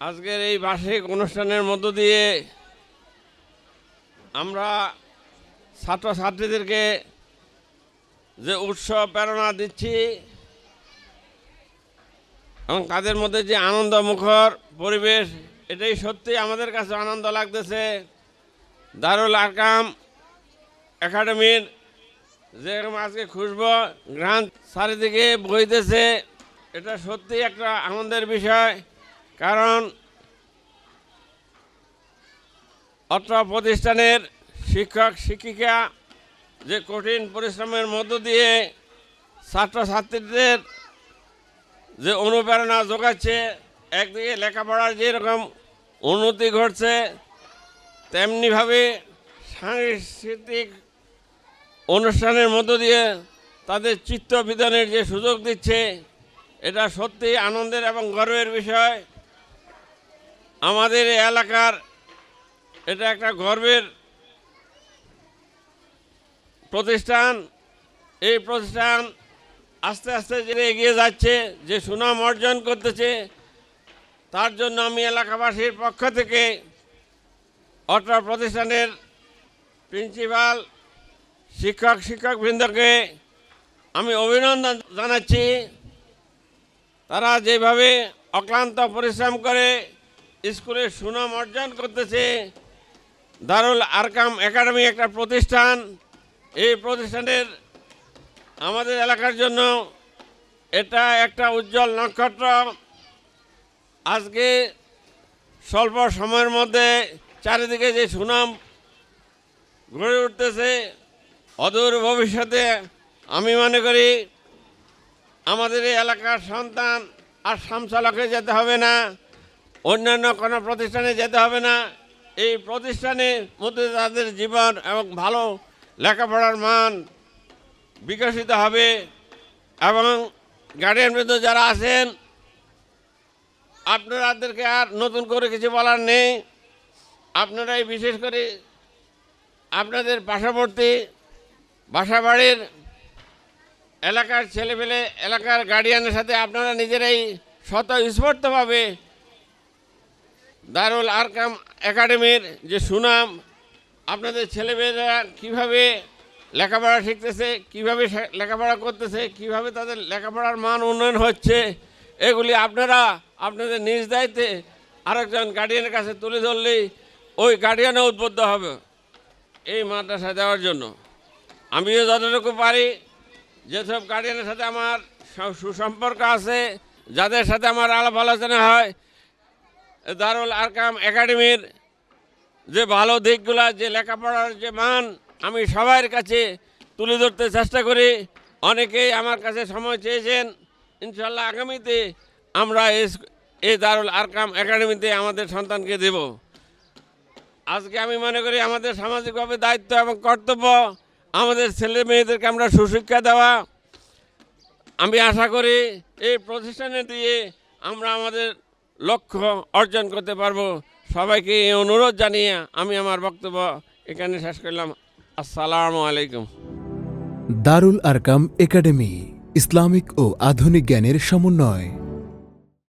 আজকের এই বার্ষিক অনুষ্ঠানের মধ্য দিয়ে আমরা ছাত্রছাত্রীদেরকে যে উৎসব প্রেরণা দিচ্ছি এবং তাদের মধ্যে যে আনন্দ মুখর পরিবেশ, এটাই সত্যি আমাদের কাছে আনন্দ লাগতেছে। দারুল আরকাম একাডেমির যেরকম আজকে খুশব গ্রান্ট চারিদিকে বইতেছে, এটা সত্যি একটা আনন্দের বিষয়। কারণ অত্র প্রতিষ্ঠানের শিক্ষক, শিক্ষিকা যে কঠিন পরিশ্রমের মধ্য দিয়ে ছাত্রছাত্রীদের যে অনুপ্রেরণা যোগাচ্ছে, একদিকে লেখাপড়ার যেরকম উন্নতি ঘটছে, তেমনিভাবে সাংস্কৃতিক অনুষ্ঠানের মধ্য দিয়ে তাদের চিত্ত বিধানের যে সুযোগ দিচ্ছে, এটা সত্যি আনন্দের এবং গর্বের বিষয়। আমাদের এলাকার, এটা একটা গর্বের প্রতিষ্ঠান। এই প্রতিষ্ঠান আস্তে আস্তে যে এগিয়ে যাচ্ছে, যে সুনাম অর্জন করতেছে, তার জন্য আমি এলাকাবাসীর পক্ষ থেকে অত্র প্রতিষ্ঠানের প্রিন্সিপাল, শিক্ষক, শিক্ষকবৃন্দকে আমি অভিনন্দন জানাচ্ছি। তারা যেভাবে অক্লান্ত পরিশ্রম করে স্কুলের সুনাম অর্জন করতেছে দারুল আরকাম একাডেমি একটা প্রতিষ্ঠান। এই প্রতিষ্ঠানের আমাদের এলাকার জন্য এটা একটা উজ্জ্বল নক্ষত্র। আজকে স্বল্প সময়ের মধ্যে চারিদিকে যে সুনাম গড়ে উঠতেছে, অদূর ভবিষ্যতে আমি মনে করি আমাদের এই এলাকার সন্তান আর শামসালকে যেতে হবে না। অন্যান্য কোনো প্রতিষ্ঠানে যেতে হবে না। এই প্রতিষ্ঠানের মধ্যে তাদের জীবন এবং ভালো লেখাপড়ার মান বিকশিত হবে এবং গার্ডিয়ানবৃন্দ যারা আছেন, আপনাদেরকে আর নতুন করে কিছু বলার নেই। আপনারাই বিশেষ করে আপনাদের পার্শ্ববর্তী বাসাবাড়ির এলাকার ছেলেপেলে, এলাকার গার্ডিয়ানের সাথে আপনারা নিজেরাই স্বতঃস্ফূর্তভাবে দারুল আরকাম একাডেমির যে সুনাম, আপনাদের ছেলেমেয়েরা কীভাবে লেখাপড়া শিখতেছে, কীভাবে লেখাপড়া করতেছে, কীভাবে তাদের লেখাপড়ার মান উন্নয়ন হচ্ছে, এগুলি আপনারা আপনাদের নিজ দায়িত্বে আরেকজন গার্ডিয়ানের কাছে তুলে ধরলেই ওই গার্ডিয়ানও উদ্বুদ্ধ হবে এই মাদ্রাসা দেওয়ার জন্য। আমিও যতটুকু পারি, যেসব গার্ডিয়ানের সাথে আমার সুসম্পর্ক আছে, যাদের সাথে আমার আলাপ আলোচনা হয় দারুল আরকাম একাডেমির যে ভালো দিকগুলা, যে লেখাপড়ার যে মান, আমি সবার কাছে তুলে ধরতে চেষ্টা করি। অনেকেই আমার কাছে সময় চেয়েছেন। ইনশাল্লাহ আগামীতে আমরা এই দারুল আরকাম একাডেমিতে আমাদের সন্তানকে দেব। আজকে আমি মনে করি আমাদের সামাজিকভাবে দায়িত্ব এবং কর্তব্য আমাদের ছেলে মেয়েদেরকে আমরা সুশিক্ষা দেওয়া। আমি আশা করি এই প্রতিষ্ঠানে দিয়ে আমরা আমাদের লক্ষ্য অর্জন করতে পারব। সবাইকে এই অনুরোধ জানিয়ে আমি আমার বক্তব্য এখানে শেষ করলাম। আসসালামু আলাইকুম। দারুল আরকাম একাডেমি, ইসলামিক ও আধুনিক জ্ঞানের সমন্বয়।